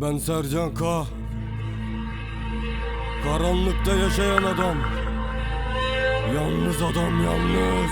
Ben Sercan K. Karanlıkta yaşayan adam. Yalnız adam yalnız.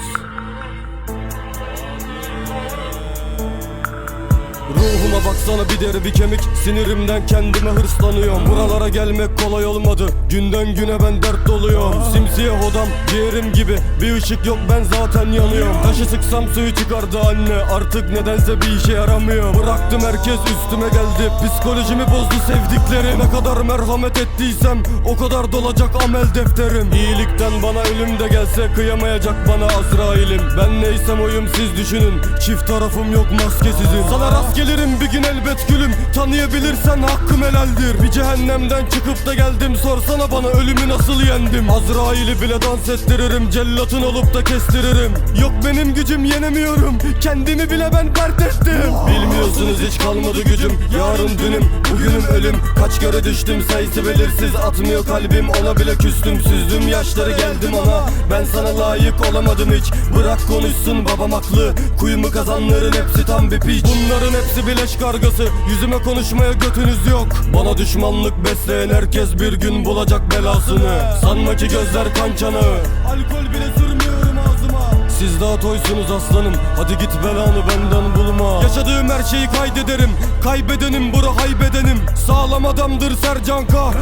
Ruhuma baksana bir deri bir kemik. Sinirimden kendime hırslanıyorum. Buralara gelmek kolay olmadı. Günden güne ben dert doluyorum. Simsiyah odam ciğerim gibi. Bir ışık yok ben zaten yanıyorum. Taşı sıksam suyu çıkardı anne. Artık nedense bir işe yaramıyor. Bıraktım herkes üstüme geldi. Psikolojimi bozdu sevdiklerim. Ne kadar merhamet ettiysem O kadar dolacak amel defterim. İyilikten bana ölüm de gelse Kıyamayacak bana Azrail'im. Ben neysem oyum siz düşünün. Çift tarafım yok maskesizim Sana rast gelirim bir gün elbet gülüm. Tanıyabilirsen hakkım helaldir. Bir cehennemden çıkıp da geldim. Sorsana bana ölümü nasıl yendim? Azrail'i bile dans ettiririm. Cellatın olup da kestiririm. Yok benim gücüm yenemiyorum. Kendimi bile ben dert ettim. Bilmiyorsunuz hiç kalmadı gücüm. Yarın dünüm bugünüm ölüm. Kaç kere düştüm sayısı belirsiz. Atmıyor kalbim ona bile küstüm. Süzdüm yaşları geldim ana Ben sana layık olamadım hiç. Bırak konuşsun babam haklı. Kuyumu kazanların hepsi tam bir piç. Bunların hepsi bileş kargası Yüzüme konuşmaya götünüz yok. Bana düşmanlık besleyen herkes bir gün bulacak belasını. Sanma ki gözler kan çanağı Alkol bile sürmüyorum ağzıma. Siz daha toysunuz aslanım Hadi git belanı benden bulma. Yaşadığım her şeyi kaydederim Kaybedenim bura haybedenim. Sağlam adamdır Sercan K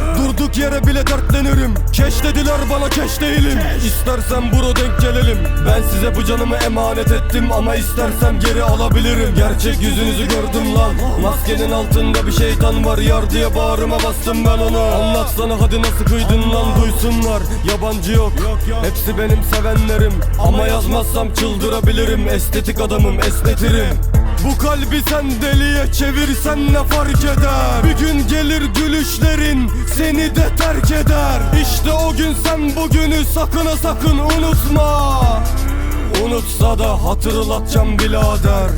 Durduk yere bile dertlenirim. Keş dediler bana keş değilim. İstersen bura denk gelelim. Ben size bu canımı emanet ettim Ama istersem geri alabilirim. Gerçek yüzünüzü gördüm lan. Maskenin altında bir şeytan var. Yar diye bağrıma bastım ben onu. Anlatsana hadi nasıl kıydın lan? Duysunlar. Yabancı yok. Hepsi benim sevenlerim. Ama yazmazsam çıldırabilirim. Estetik adamım esnetirim bu kalbi sen deliye çevirsen ne fark eder? Bir gün gelir gülüşlerin seni de terk eder. İşte o gün sen bugünü sakın sakın unutma. Unutsa da hatırlatacağım birader